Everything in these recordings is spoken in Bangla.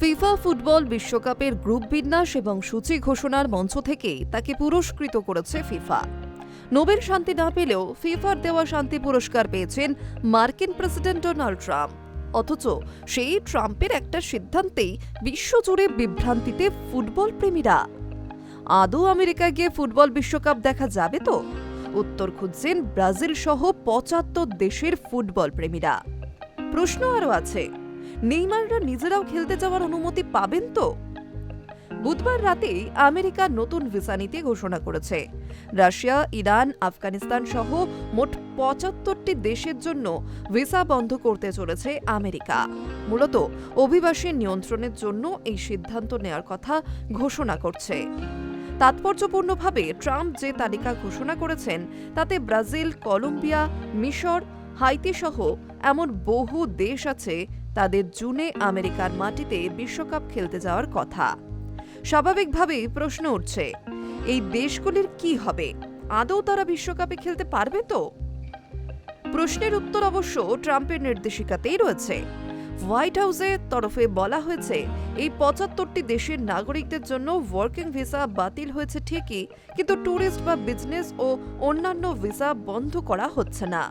ফিফা ফুটবল বিশ্বকাপের গ্রুপ বিন্যাস এবং সূচি ঘোষণার মঞ্চ থেকে তাকে পুরস্কৃত করেছে ফিফা। নোবেল শান্তি না পেলেও ফিফার দেওয়া শান্তি পুরস্কার পেয়েছেন মার্কিন প্রেসিডেন্ট ডোনাল্ড ট্রাম্প। অথচ সেই ট্রাম্পের একটা সিদ্ধান্তেই বিশ্বজুড়ে বিভ্রান্তিতে ফুটবল প্রেমীরা আদৌ আমেরিকায় গিয়ে ফুটবল বিশ্বকাপ দেখা যাবে তো? উত্তর খুঁজছেন ব্রাজিল সহ পঁচাত্তর দেশের ফুটবল প্রেমীরা প্রশ্ন আরও আছে নেইমাররা নিজেরাও খেলতে যাওয়ার অনুমতি পাবেন তো? বুধবার রাতেই আমেরিকা নতুন ভিসা নীতি ঘোষণা করেছে। রাশিয়া, ইরান, আফগানিস্তান সহ মোট পঁচাত্তরটি দেশের জন্য ভিসা বন্ধ করতে চলেছে আমেরিকা। মূলত অভিবাসী নিয়ন্ত্রণের জন্য এই সিদ্ধান্ত নেওয়ার কথা ঘোষণা করছে। তাৎপর্যপূর্ণভাবে ট্রাম্প যে তালিকা ঘোষণা করেছেন, তাতে ব্রাজিল, কলম্বিয়া, মিশর, হাইতি সহ এমন বহু দেশ আছে তাদের জুনে আমেরিকার মাটিতে বিশ্বকাপ খেলতে যাওয়ার কথা। স্বাভাবিকভাবেই প্রশ্ন উঠছে, এই দেশগুলির কি হবে? আদৌ তারা বিশ্বকাপে খেলতে পারবে তো? প্রশ্নের উত্তর অবশ্য ট্রাম্পের নির্দেশিকাতেই রয়েছে। হোয়াইট হাউসের তরফে বলা হয়েছে, এই পঁচাত্তরটি দেশের নাগরিকদের জন্য ওয়ার্কিং ভিসা বাতিল হয়েছে ঠিকই, কিন্তু ট্যুরিস্ট বা বিজনেস ও অন্যান্য ভিসা বন্ধ করা হচ্ছে না।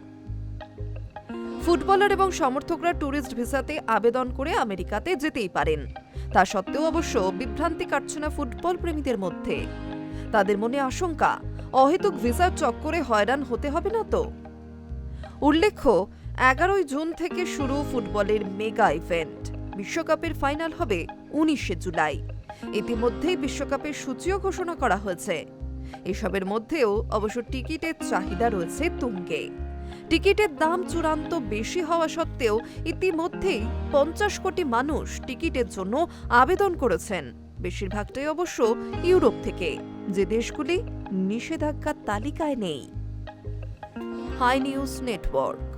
ফুটবলার এবং সমর্থকরা ট্যুরিস্ট ভিসাতে আবেদন করে আমেরিকাতে যেতেই পারেন। তা সত্ত্বেও অবশ্য বিভ্রান্তি কাটছে না ফুটবল প্রেমীদের মধ্যে। তাদের মনে আশঙ্কা, অহেতুক ভিসার চক্করে হয়রান হতে হবে না তো? উল্লেখ্য, এগারোই জুন থেকে শুরু ফুটবলের মেগা ইভেন্ট। বিশ্বকাপের ফাইনাল হবে উনিশে জুলাই। ইতিমধ্যেই বিশ্বকাপের সূচিও ঘোষণা করা হয়েছে। এসবের মধ্যেও অবশ্য টিকিটের চাহিদা রয়েছে তুঙ্গে। টিকিটের দাম চূড়ান্ত বেশি হওয়া সত্ত্বেও ইতিমধ্যেই পঞ্চাশ কোটি মানুষ টিকিটের জন্য আবেদন করেছেন। বেশিরভাগটাই অবশ্য ইউরোপ থেকে। যে দেশগুলি নিষেধাজ্ঞার তালিকায় নেই। Hi news network.